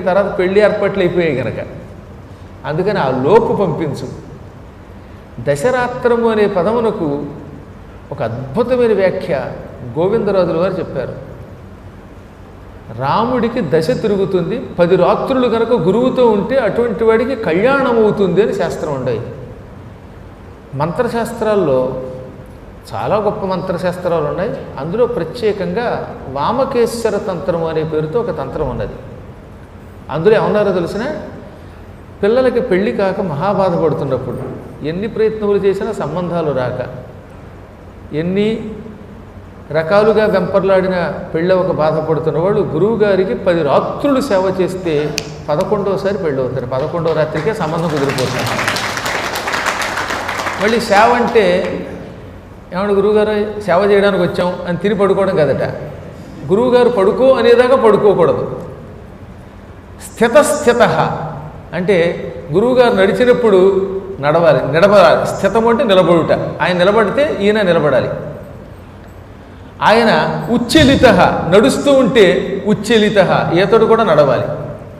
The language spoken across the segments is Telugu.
తర్వాత పెళ్ళి ఏర్పాట్లు అయిపోయాయి కనుక అందుకని ఆ లోపు పంపించు. దశరాత్రము అనే పదమునకు ఒక అద్భుతమైన వ్యాఖ్య గోవిందరాజుల వారు చెప్పారు. రాముడికి దశ తిరుగుతుంది పది రాత్రులు కనుక గురువుతో ఉంటే అటువంటి వాడికి కళ్యాణం అవుతుంది అని శాస్త్రం ఉండేది మంత్రశాస్త్రాల్లో చాలా గొప్ప మంత్రశాస్త్రాలు ఉన్నాయి. అందులో ప్రత్యేకంగా వామకేశ్వర తంత్రం అనే పేరుతో ఒక తంత్రం ఉన్నది. అందులో ఏమన్నారో తెలిసిన? పిల్లలకి పెళ్ళి కాక మహాబాధపడుతున్నప్పుడు ఎన్ని ప్రయత్నములు చేసినా సంబంధాలు రాక ఎన్ని రకాలుగా వెంపర్లాడిన పెళ్ళి ఒక బాధపడుతున్న వాళ్ళు గురువు గారికి పది రాత్రులు సేవ చేస్తే పదకొండవసారి పెళ్ళి అవుతారు పదకొండవ రాత్రికే సంబంధం కుదిరిపోతుంది. మళ్ళీ సేవ అంటే ఏమన్నా గురువుగారు? సేవ చేయడానికి వచ్చాం అని తిని పడుకోవడం కదట. గురువుగారు పడుకో అనేదాకా పడుకోకూడదు. స్థితస్థిత. అంటే గురువుగారు నడిచినప్పుడు నడవాలి నిలబడాలి. స్థితం అంటే నిలబడుట. ఆయన నిలబడితే ఈయన నిలబడాలి. ఆయన ఉచ్చలిత నడుస్తూ ఉంటే ఉచ్చలిత ఈతడు కూడా నడవాలి.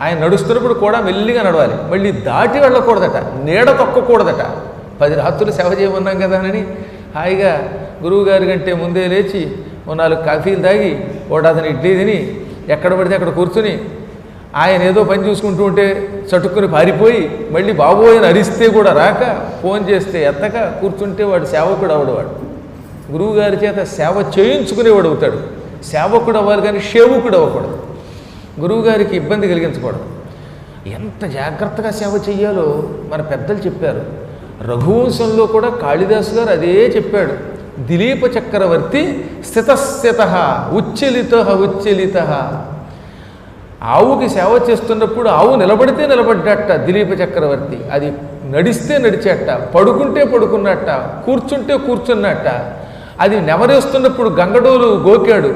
ఆయన నడుస్తున్నప్పుడు కూడా మెల్లిగా నడవాలి. మళ్ళీ దాటి వెళ్ళకూడదట. నీడ తొక్కకూడదట. పది రాత్రులు సేవ చేయమన్నాం కదా అని. హాయిగా గురువుగారి కంటే ముందే లేచి ఓ నాలుగు కాఫీలు తాగి ఓ ఇడ్లీ తిని ఎక్కడ పడితే అక్కడ కూర్చుని ఆయన ఏదో పని చూసుకుంటూ ఉంటే చటుక్కుని పారిపోయి మళ్ళీ బాబోయ్ అని అరిస్తే కూడా రాక ఫోన్ చేస్తే ఎత్తక కూర్చుంటే వాడు సేవకుడు అవడవాడు. గురువుగారి చేత సేవ చేయించుకునేవాడు అవుతాడు. సేవకుడు అవ్వాలి కానీ సేవకుడు అవ్వకూడదు. గురువుగారికి ఇబ్బంది కలిగించకూడదు. ఎంత జాగ్రత్తగా సేవ చెయ్యాలో మన పెద్దలు చెప్పారు. రఘువంశంలో కూడా కాళిదాసు గారు అదే చెప్పాడు. దిలీప చక్రవర్తి స్థితస్థిత ఉచ్చలిత ఉచ్చలిత. ఆవుకి సేవ చేస్తున్నప్పుడు ఆవు నిలబడితే నిలబడ్డట దిలీప చక్రవర్తి. అది నడిస్తే నడిచేట పడుకుంటే పడుకున్నట్ట కూర్చుంటే కూర్చున్నట్ట అది నెమరేస్తున్నప్పుడు గంగడోలు గోకాడు.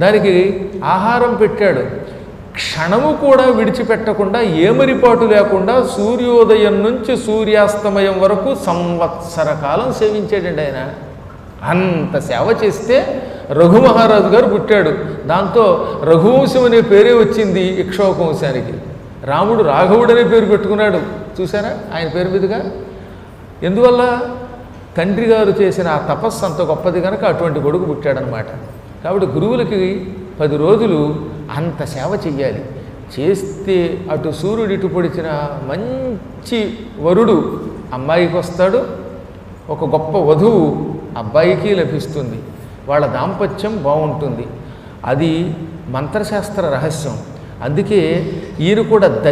దానికి ఆహారం పెట్టాడు. క్షణము కూడా విడిచిపెట్టకుండా ఏమరిపాటు లేకుండా సూర్యోదయం నుంచి సూర్యాస్తమయం వరకు సంవత్సర కాలం సేవించాడండి ఆయన. అంత సేవ చేస్తే రఘు మహారాజు గారు పుట్టాడు. దాంతో రఘువంశం అనే పేరే వచ్చింది ఇక్ష్వాకు వంశానికి. రాముడు రాఘవుడు అనే పేరు పెట్టుకున్నాడు. చూసారా ఆయన పేరు మీదుగా? ఎందువల్ల? తండ్రి గారు చేసిన ఆ తపస్సు అంత గొప్పది కనుక అటువంటి కొడుకు పుట్టాడనమాట. కాబట్టి గురువులకి పది రోజులు అంత సేవ చెయ్యాలి. చేస్తే అటు సూర్యుడు ఇటు పొడిచిన మంచి వరుడు అమ్మాయికి వస్తాడు. ఒక గొప్ప వధువు అబ్బాయికి లభిస్తుంది. వాళ్ళ దాంపత్యం బాగుంటుంది. అది మంత్రశాస్త్ర రహస్యం. అందుకే ఈయన కూడా